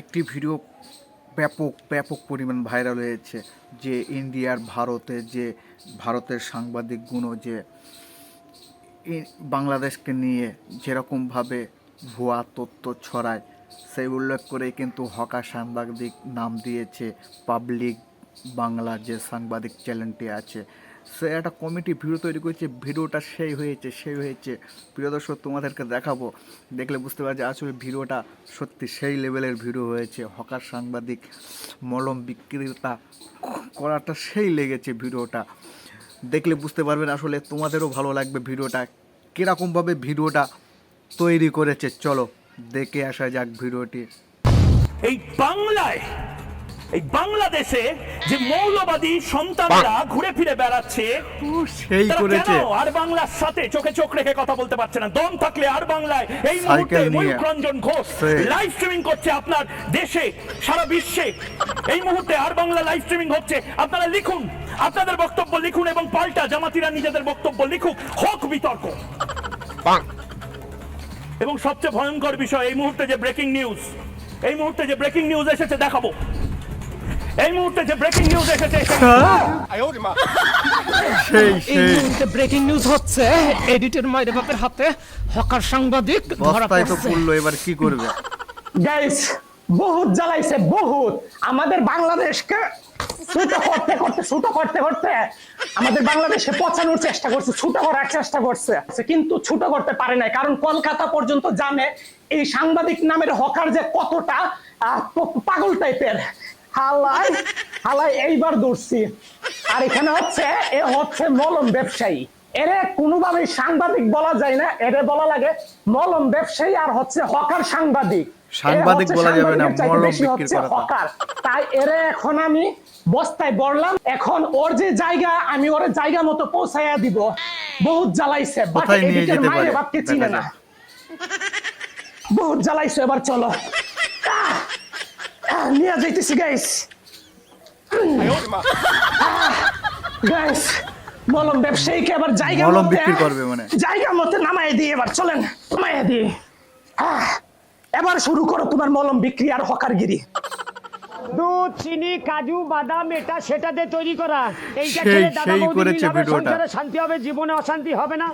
একটি ভিডিও ব্যাপক ব্যাপক পরিমাণ ভাইরাল হয়েছে যে ইন্ডিয়ার ভারতে যে ভারতের সাংবাদিকগুলো যে বাংলাদেশকে নিয়ে যেরকমভাবে ভুয়া তথ্য ছড়ায়, সেই উল্লেখ করে কিন্তু হকা সাংবাদিক নাম দিয়েছে পাবলিক বাংলা যে সাংবাদিক চ্যানেলটি আছে। সে একটা কমিটি ভিডিও তৈরি করেছে, ভিডিওটা সেই হয়েছে সেই হয়েছে। প্রিয় দর্শক, তোমাদেরকে দেখাবো। দেখলে বুঝতে পারবে আসলে ভিডিওটা সত্যি সেই লেভেলের ভিডিও হয়েছে। হকার সাংবাদিক, মলম বিক্রেতা করাটা সেই লেগেছে ভিডিওটা। দেখলে বুঝতে পারবেন আসলে তোমাদেরও ভালো লাগবে ভিডিওটা। কীরকমভাবে ভিডিওটা তৈরি করেছে, চলো দেখে আসা যাক ভিডিওটি। এই বাংলায় এই বাংলাদেশে যে মৌলবাদী সন্তানরা ঘুরে ফিরে বেড়াচ্ছে সেই করেছে। আর বাংলার সাথে চোখে চোখ রেখে কথা বলতে পারছে না? দম থাকলে আর বাংলায়। এই মুহূর্তে ময়ূক রঞ্জন ঘোষ লাইভ স্ট্রিমিং করছে আপনার দেশে সারা বিশ্বে। এই মুহূর্তে আর বাংলা লাইভ স্ট্রিমিং হচ্ছে। আপনারা লিখুন আপনাদের বক্তব্য লিখুন এবং পাল্টা জামাতিরা নিজেদের বক্তব্য লিখুক। হোক বিতর্ক। এবং সবচেয়ে ভয়ঙ্কর বিষয় এই মুহূর্তে যে ব্রেকিং নিউজ এই মুহূর্তে যে ব্রেকিং নিউজ এসেছে দেখাবো। এই মুহূর্তে যে ব্রেকিং নিউজ এসেছে সেই সেই। মুহূর্তে ব্রেকিং নিউজ হচ্ছে এডিটের মায়ের বাপের হাতে হকার সাংবাদিক ধরা তো পড়ছে পড়ল এবার কি করবে? গাইস বহুত জ্বালাইছে বহুত। আমাদের বাংলাদেশকে ছুটো করতে করতে ছুটো করতে করতে আমাদের বাংলাদেশে পচানোর চেষ্টা করছে ছুটো করার চেষ্টা করছে। কিন্তু ছুটো করতে পারে নাই কারণ কলকাতা পর্যন্ত জানে এই সাংবাদিক নামের হকার যে কতটা আহ, পাগল টাইপের হালাই হালাই এইবার দৌড়ছি আর এখানে হচ্ছে এ হচ্ছে মলম ব্যবসায়ী। এরে কোনোভাবেই সাংবাদিক বলা যায় না এরে বলা লাগে মলম ব্যবসায়ী আর হচ্ছে হকার সাংবাদিক। সাংবাদিক বলা যাবে না, মলম বিক্রি করা। হকার। তাই এরে এখন আমি বস্তায় বললাম এখন ওর যে জায়গা আমি ওর জায়গা মতো পৌঁছাইয়া দিব। বহুত জ্বালাইছে বাট এদিকের মায়ের বাপকে চিনে না। বহুত জ্বালাইছে এবার চলো। নিয়ে যাইতেছি গাইস গাইস মলম ব্যবসায়ীকে এবার জায়গা মলম বিক্রি করবে মানে। জায়গা মতো নামাই দিয়ে এবার চলেন নামাই দিয়ে আহ, এবার শুরু করো তোমার মলম বিক্রি আর হকারগিরি। দুধ চিনি কাজু বাদাম এটা সেটা দিয়ে তৈরি করা। এইটা খেলে দাদা বৌদি মিল হবে, ভিডিওটা। সংসারে শান্তি হবে জীবনে অশান্তি হবে না।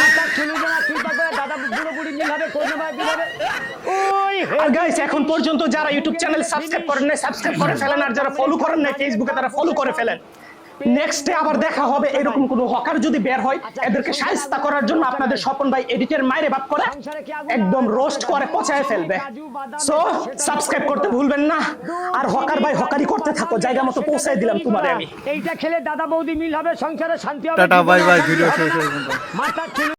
মাথা চুলু যারা চিন্তা করে দাদা বুড়ো বুড়ি মিল হবে কোনো ভাই মিল হবে ওই হে আর গাইস এখন পর্যন্ত যারা ইউটিউব চ্যানেল সাবস্ক্রাইব করেন নাই সাবস্ক্রাইব করে ফেলেন আর যারা ফলো করেন নাই ফেসবুকে তারা ফলো করে ফেলেন। নেক্সটে আবার দেখা হবে এরকম কোন হকার যদি বের হয় এদেরকে সাহিস্তা করার জন্য আপনাদের স্বপন ভাই এডিটের মাইরে বাপ করে একদম রোস্ট করে পচায় ফেলবে। সো সাবস্ক্রাইব করতে ভুলবেন না। আর হকার ভাই হকারি করতে থাকো জায়গা মতো পৌঁছায় দিলাম তোমারে আমি। এইটা খেলে দাদা বৌদি মিল হবে সংসারে শান্তি হবে। টাটা বাই বাই ভিডিও শেষ হয়ে গেল। মাথা চুলু